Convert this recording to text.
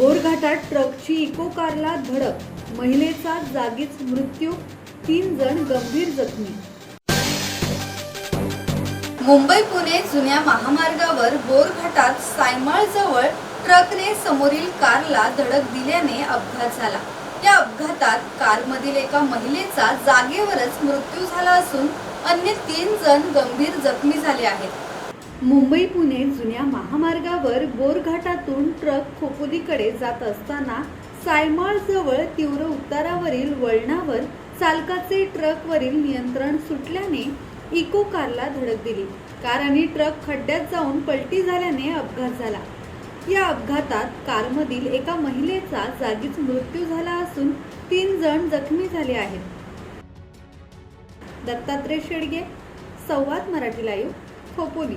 बोरघाटात ट्रकची इको कारला धडक. महिलेचा जागीच मृत्यू तीन जण गंभीर जखमी. मुंबई पुणे जुन्या महामार्गावर बोरघाटात सायमाळजवळ ट्रकने समोरील कारला धडक दिल्याने अपघात झाला. या अपघातात कारमधील एका महिलेचा जागेवरच मृत्यू झाला असून अन्य तीन जण गंभीर जखमी झाले आहेत. मुंबई पुणे जुन्या महामार्गावर बोरघाटातून ट्रक खोपोलीकडे जात असताना सायमाळजवळ तीव्र उतारावरील वळणावर चालकाचे ट्रकवरील नियंत्रण सुटल्याने इको कारला धडक दिली. कार आणि ट्रक खड्ड्यात जाऊन पलटी झाल्याने अपघात झाला. या अपघातात कारमधील एका महिलेचा जागीच मृत्यू झाला असून तीन जण जखमी झाले आहेत. दत्तात्रय शेडगे संवाद मराठी लाईव्ह खोपोली.